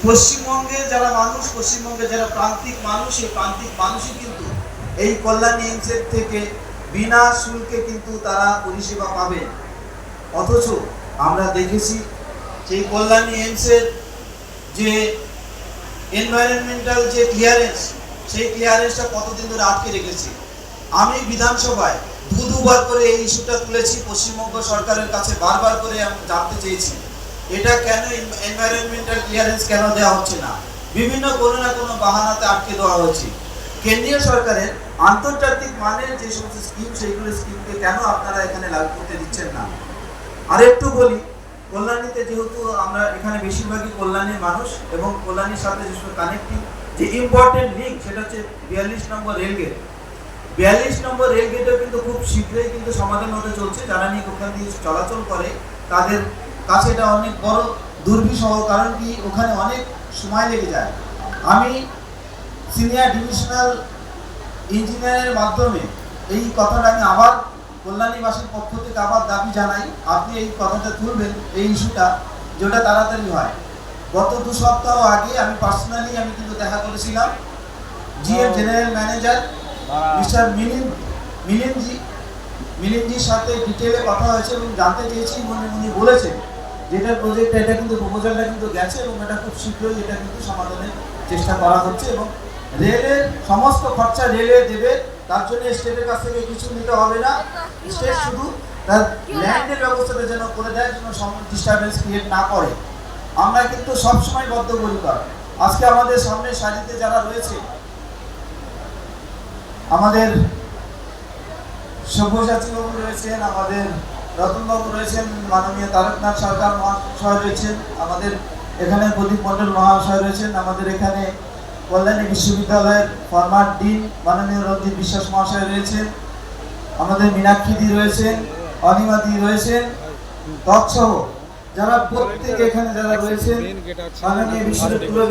পশ্চিমবঙ্গে যারা মানুষ পশ্চিমবঙ্গে যারা প্রান্তিক মানুষ এই প্রান্তিক মানুষই কিন্তু এই কল্যাণী এমসের থেকে বিনা শুল্কে কিন্তু তারা পরিষেবা পাবে। অথচ আমরা দেখেছি সেই কল্যাণী এমসের যে এনভায়রনমেন্টাল যে ক্লিয়ারেন্স সেই ক্লিয়ারেন্সটা কতদিন ধরে আটকে রেখেছি? আমি বিধানসভায় দু দুবার করে এই ইস্যুটা তুলেছি, পশ্চিমবঙ্গ সরকারের কাছে বারবার করে জানতে চেয়েছি। এটা কেন এনভায়রনমেন্টাল ক্লিয়ারেন্স কেন দেওয়া হচ্ছে না? বিভিন্ন কোনো না কোনো বাহানাতে আটকে দেওয়া হয়েছে। কেন্দ্রীয় সরকারের আন্তর্জাতিক মানের যে সমস্ত স্কিম সেইগুলো স্কিমকে কেন আপনারা এখানে লাগু করতে দিচ্ছেন না? আর একটু বলি, কল্যাণীতে যেহেতু আমরা এখানে বেশিরভাগই কল্যাণীর মানুষ এবং কল্যাণীর সাথে যে কানেক্টিং যে ইম্পর্টেন্ট লিঙ্ক সেটা হচ্ছে বিয়াল্লিশ নম্বর রেলগেট বিয়াল্লিশ নম্বর রেলগেটও কিন্তু খুব শীঘ্রই কিন্তু সমাধান হতে চলছে। যারা নিয়ে ওখান দিয়ে চলাচল করে, তাদের কাছে এটা অনেক বড় দুর্বিষহ কারণ কি ওখানে অনেক সময় লেগে যায়। আমি সিনিয়র ডিভিশনাল ইঞ্জিনিয়ারের মাধ্যমে এই কথাটা আমি আবার কল্যাণীবাসীর পক্ষ থেকে আবার দাবি জানাই। আপনি এই কথাটা তুলবেন এই ইস্যুটা যেটা তাড়াতাড়ি হয়। গত দু সপ্তাহ আগে আমি পার্সোনালি আমি কিন্তু দেখা করেছিলাম। GM general manager mister Milin Milinji মিলিনজির সাথে ডিটেলে কথা হয়েছে এবং জানতে চেয়েছি উনি উনি বলেছেন। যেটা প্রজেক্ট এটা কিন্তু প্রপোজালটা কিন্তু গেছে এবং এটা খুব শীঘ্রই এটা কিন্তু সমাধানের চেষ্টা করা হচ্ছে এবং রেলের সমস্ত খরচা রেলে দেবে, তার জন্য স্টেটের কাছ থেকে কিছু নিতে হবে না। স্টেট শুধু তার ল্যান্ডের ব্যবস্থাটা যেন করে দেয়, যেন ডিস্টারবেন্স ক্রিয়েট না করে। আমরা কিন্তু সবসময় বদ্ধপরিকর। আজকে আমাদের সামনে সারিতে যারা রয়েছে, আমাদের সব্যসাচী বাবু রয়েছেন আমাদের রতনবাবু রয়েছেন মাননীয় তারকনাথ সরকার মহাশয় রয়েছেন আমাদের এখানে প্রদীপ মণ্ডল মহাশয় রয়েছেন আমাদের এখানে কল্যাণী বিশ্ববিদ্যালয়ের ফরমার ডিন মাননীয় রঞ্জিত বিশ্বাস মহাশয় রয়েছেন আমাদের মীনাক্ষীদি রয়েছেন অনিমাদি রয়েছেন তৎসহ যারা প্রত্যেকে এখানে যারা রয়েছেন মাননীয় বিশ্ববিদ্যালয়